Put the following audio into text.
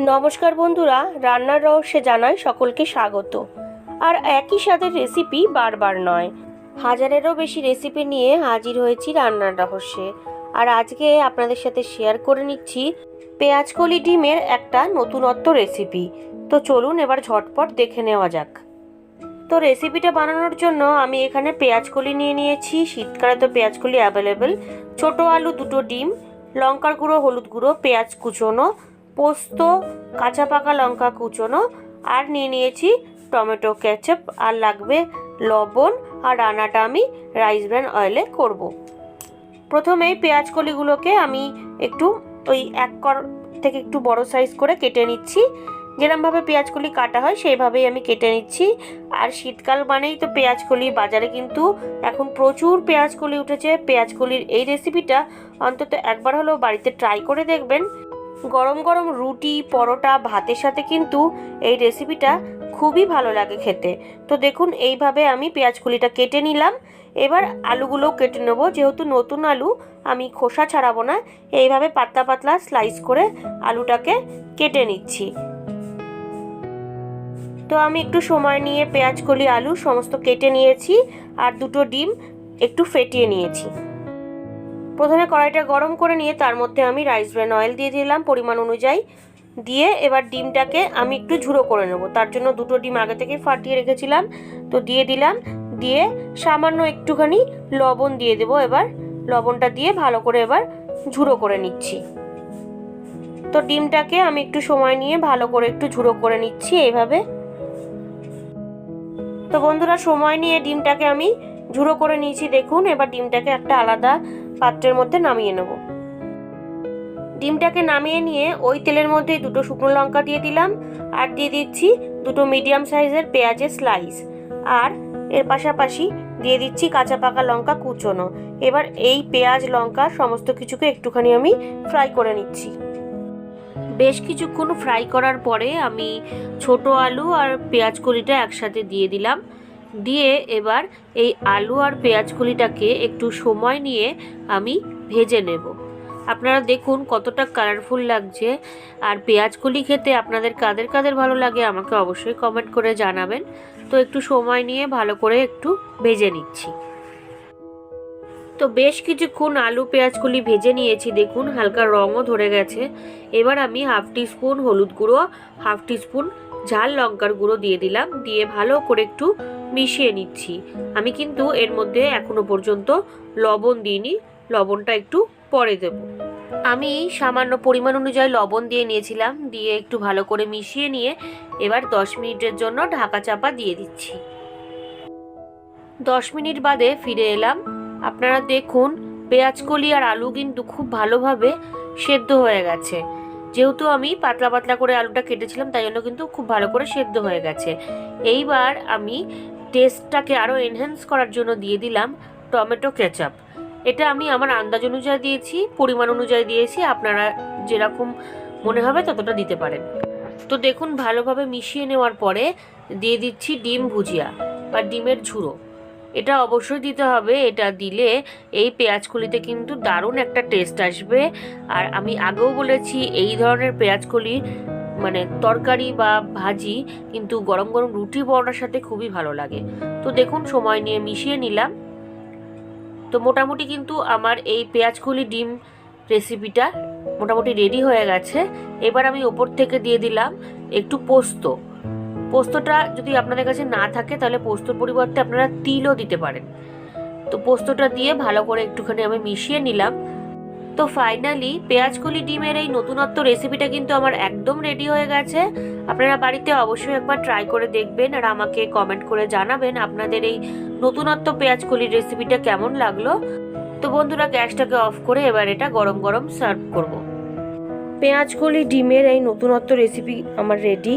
নমস্কার বন্ধুরা, রান্নার রহস্যে জানাই সকলকে স্বাগত। আর একই স্বাদের রেসিপি বারবার নয়, হাজারেরও বেশি রেসিপি নিয়ে হাজির হয়েছি রান্নার রহস্যে। আর আজকে আপনাদের সাথে শেয়ার করে নিচ্ছি পেঁয়াজকলি ডিমের একটা নতুনত্ব রেসিপি তো চলুন এবার ঝটপট দেখে নেওয়া যাক। তো রেসিপিটা বানানোর জন্য আমি এখানে পেঁয়াজকলি নিয়ে নিয়েছি। শীতকালে তো পেঁয়াজকলি অ্যাভেলেবেল ছোট আলু দুটো ডিম, লঙ্কার গুঁড়ো, হলুদ গুঁড়ো, পেঁয়াজ কুচোনো পোস্ত, কাঁচা পাকা লঙ্কা কুচোনো, আর নিয়ে নিয়েছি টমেটো কেচাপ, আর লাগবে লবণ, আর রান্নাটা আমি রাইস ব্র্যান অয়েলে করব। প্রথমেই পেঁয়াজ কলিগুলোকে আমি একটু ওই এক কর থেকে একটু বড় সাইজ করে কেটে নিচ্ছি। যেরমভাবে পেঁয়াজ কলি কাটা হয়, সেইভাবেই আমি কেটে নিচ্ছি। আর শীতকাল মানেই তো পেঁয়াজ কলি, বাজারে কিন্তু এখন প্রচুর পেঁয়াজ কলি উঠেছে। পেঁয়াজ কলির এই রেসিপিটা অন্তত একবার হলেও বাড়িতে ট্রাই করে দেখবেন। গরম গরম রুটি, পরোটা, ভাতের সাথে কিন্তু এই রেসিপিটা খুবই ভালো লাগে খেতে। তো দেখুন, এইভাবে আমি পেঁয়াজ কুলিটা কেটে নিলাম। এবার আলুগুলোও কেটে নেব। যেহেতু নতুন আলু, আমি খোসা ছাড়াবো না। এইভাবে পাতলা পাতলা স্লাইস করে আলুটাকে কেটে নিচ্ছি। তো আমি একটু সময় নিয়ে পেঁয়াজ কলি আলু সমস্ত কেটে নিয়েছি। আর দুটো ডিম একটু ফেটিয়ে নিয়েছি। প্রথমে কড়াইটা গরম করে নিয়ে তার মধ্যে আমি রাইস ব্র্যান অয়েল দিয়ে দিলাম পরিমাণ অনুযায়ী। দিয়ে এবার ডিমটাকে আমি একটু ঝুড়ো করে নেব। তার জন্য দুটো ডিম আগে থেকে ফাটিয়ে রেখেছিলাম। তো দিয়ে দিলাম। দিয়ে সামান্য একটুখানি লবণ দিয়ে দেবো এবার। লবণটা দিয়ে ভালো করে এবার ঝুড়ো করে নিচ্ছি। তো ডিমটাকে আমি একটু সময় নিয়ে ভালো করে একটু ঝুড়ো করে নিচ্ছি এইভাবে। তো বন্ধুরা, সময় নিয়ে ডিমটাকে আমি ঝুড়ো করে নিয়েছি। দেখুন, এবার ডিমটাকে একটা আলাদা পাত্রের মধ্যে নামিয়ে নেব। ডিমটাকে নামিয়ে নিয়ে ওই তেলের মধ্যে দুটো শুকনো লঙ্কা দিয়ে দিলাম আর দিয়ে দিচ্ছি দুটো মিডিয়াম সাইজের পেঁয়াজের স্লাইস আর এর পাশাপাশি দিয়ে দিচ্ছি কাঁচা পাকা লঙ্কা কুচোনো। এবার এই পেঁয়াজ, লঙ্কা সমস্ত কিছুকে একটুখানি আমি ফ্রাই করে নিচ্ছি। বেশ কিছুক্ষণ ফ্রাই করার পরে আমি ছোট আলু আর পেঁয়াজ কলিটা একসাথে দিয়ে দিলাম। দিয়ে এবার এই আলু আর পেঁয়াজগুলিটাকে একটু সময় নিয়ে আমি ভেজে নেব। আপনারা দেখুন কতটা কালারফুল লাগছে। আর পেঁয়াজগুলি খেতে আপনাদের কাদের কাদের ভালো লাগে আমাকে অবশ্যই কমেন্ট করে জানাবেন। তো একটু সময় নিয়ে ভালো করে একটু ভেজে নিচ্ছি। তো বেশ কিছুক্ষণ আলু পেঁয়াজগুলি ভেজে নিয়েছি। দেখুন, হালকা রঙও ধরে গেছে। এবার আমি হাফ টিস্পুন হলুদ গুঁড়ো, হাফ টিস্পুন ঝাল লঙ্কার গুঁড়ো দিয়ে দিলাম। দিয়ে ভালো করে একটু মিশিয়ে নিচ্ছি। আমি কিন্তু এর মধ্যে এখনও পর্যন্ত লবণ দিইনি। লবণটা একটু পরে দেব। আমি সামান্য পরিমাণ অনুযায়ী লবণ দিয়ে নিয়েছিলাম। দিয়ে একটু ভালো করে মিশিয়ে নিয়ে এবার দশ মিনিটের জন্য ঢাকা চাপা দিয়ে দিচ্ছি। দশ মিনিট বাদে ফিরে এলাম। আপনারা দেখুন, পেঁয়াজ কলি আর আলু কিন্তু খুব ভালোভাবে সেদ্ধ হয়ে গেছে। যেহেতু আমি পাতলা পাতলা করে আলুটা কেটেছিলাম, তাই জন্য কিন্তু খুব ভালো করে সেদ্ধ হয়ে গেছে। এইবার আমি টেস্টটাকে আরও এনহ্যান্স করার জন্য দিয়ে দিলাম টমেটো কেচাপ এটা আমি আমার আন্দাজ অনুযায়ী দিয়েছি, পরিমাণ অনুযায়ী দিয়েছি, আপনারা যেরকম মনে হবে ততটা দিতে পারেন। তো দেখুন, ভালোভাবে মিশিয়ে নেওয়ার পরে দিয়ে দিচ্ছি ডিম ভুজিয়া বা ডিমের ঝুড়ো এটা অবশ্যই দিতে হবে, এটা দিলে এই পেঁয়াজকলিতে কিন্তু দারুণ একটা টেস্ট আসবে। আর আমি আগেও বলেছি, এই ধরনের পেঁয়াজকলি মানে তরকারি বা ভাজি কিন্তু গরম গরম রুটি পরোটার সাথে খুবই ভালো লাগে। তো দেখুন, সময় নিয়ে মিশিয়ে নিলাম। তো মোটামুটি কিন্তু আমার এই পেঁয়াজকলি ডিম রেসিপিটা মোটামুটি রেডি হয়ে গেছে। এবার আমি ওপর থেকে দিয়ে দিলাম একটু পোস্ত। পোস্তটা যদি আপনাদের কাছে না থাকে, তাহলে পোস্তর পরিবর্তে আপনারা তিলও দিতে পারেন। তো পোস্তটা দিয়ে ভালো করে একটুখানি আমি মিশিয়ে নিলাম। তো ফাইনালি পেঁয়াজকলি ডিমের এই নতুনত্ব রেসিপিটা কিন্তু আমার একদম রেডি হয়ে গেছে। আপনারা বাড়িতে অবশ্যই একবার ট্রাই করে দেখবেন আর আমাকে কমেন্ট করে জানাবেন আপনাদের এই নতুনত্ব পেঁয়াজকলির রেসিপিটা কেমন লাগল। তো বন্ধুরা, গ্যাসটাকে অফ করে এবার এটা গরম গরম সার্ভ করব। পেঁয়াজকলি ডিমের এই নতুনত্ব রেসিপি আমার রেডি